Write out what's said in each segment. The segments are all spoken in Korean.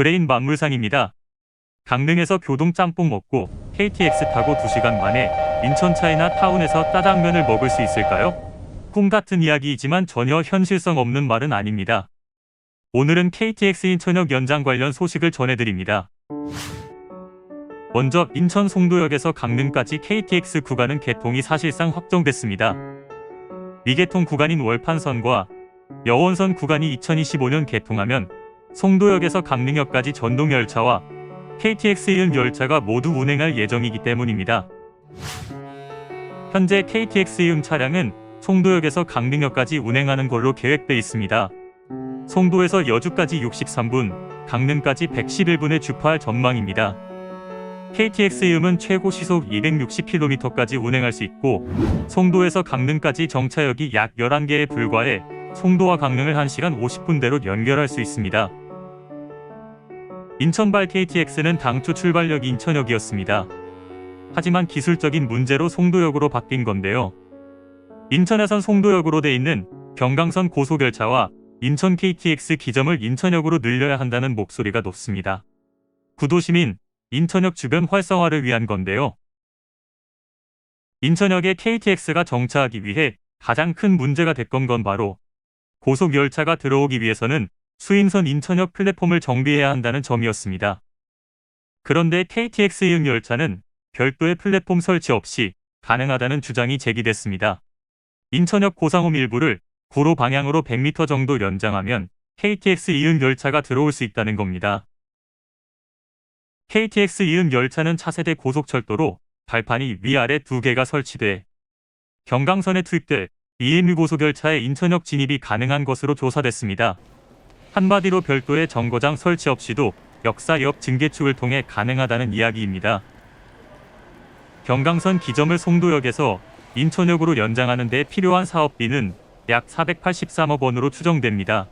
브레인 만물상입니다. 강릉에서 교동 짬뽕 먹고 KTX 타고 2시간 만에 인천 차이나 타운에서 짜장면을 먹을 수 있을까요? 꿈 같은 이야기이지만 전혀 현실성 없는 말은 아닙니다. 오늘은 KTX 인천역 연장 관련 소식을 전해드립니다. 먼저 인천 송도역에서 강릉까지 KTX 구간은 개통이 사실상 확정됐습니다. 미개통 구간인 월판선과 여원선 구간이 2025년 개통하면 송도역에서 강릉역까지 전동 열차와 KTX 이은 열차가 모두 운행할 예정이기 때문입니다. 현재 KTX 이음 차량은 송도역에서 강릉역까지 운행하는 걸로 계획돼 있습니다. 송도에서 여주까지 63분, 강릉까지 111분에 주파할 전망입니다. KTX 이음은 최고 시속 260km까지 운행할 수 있고 송도에서 강릉까지 정차역이 약 11개에 불과해 송도와 강릉을 1시간 50분대로 연결할 수 있습니다. 인천발 KTX는 당초 출발역이 인천역이었습니다. 하지만 기술적인 문제로 송도역으로 바뀐 건데요. 인천에선 송도역으로 돼 있는 경강선 고속열차와 인천 KTX 기점을 인천역으로 늘려야 한다는 목소리가 높습니다. 구도시민 인천역 주변 활성화를 위한 건데요. 인천역에 KTX가 정차하기 위해 가장 큰 문제가 됐건 건 바로 고속 열차가 들어오기 위해서는 수인선 인천역 플랫폼을 정비해야 한다는 점이었습니다. 그런데 KTX 이응 열차는 별도의 플랫폼 설치 없이 가능하다는 주장이 제기됐습니다. 인천역 고상홈 일부를 구로 방향으로 100m 정도 연장하면 KTX 이응 열차가 들어올 수 있다는 겁니다. KTX 이응 열차는 차세대 고속철도로 발판이 위아래 두 개가 설치돼 경강선에 투입돼 EMU 고속열차의 인천역 진입이 가능한 것으로 조사됐습니다. 한마디로 별도의 정거장 설치 없이도 역사 옆 증개축을 통해 가능하다는 이야기입니다. 경강선 기점을 송도역에서 인천역으로 연장하는 데 필요한 사업비는 약 483억 원으로 추정됩니다.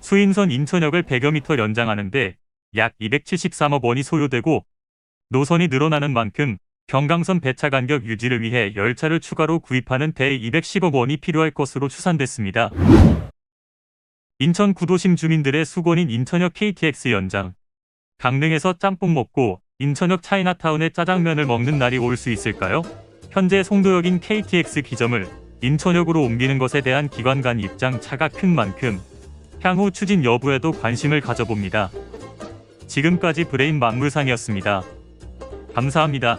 수인선 인천역을 100여 미터 연장하는데 약 273억 원이 소요되고 노선이 늘어나는 만큼 경강선 배차 간격 유지를 위해 열차를 추가로 구입하는 데 210억 원이 필요할 것으로 추산됐습니다. 인천 구도심 주민들의 수건인 인천역 KTX 연장. 강릉에서 짬뽕 먹고 인천역 차이나타운에 짜장면을 먹는 날이 올 수 있을까요? 현재 송도역인 KTX 기점을 인천역으로 옮기는 것에 대한 기관 간 입장 차가 큰 만큼 향후 추진 여부에도 관심을 가져봅니다. 지금까지 브레인 만물상이었습니다. 감사합니다.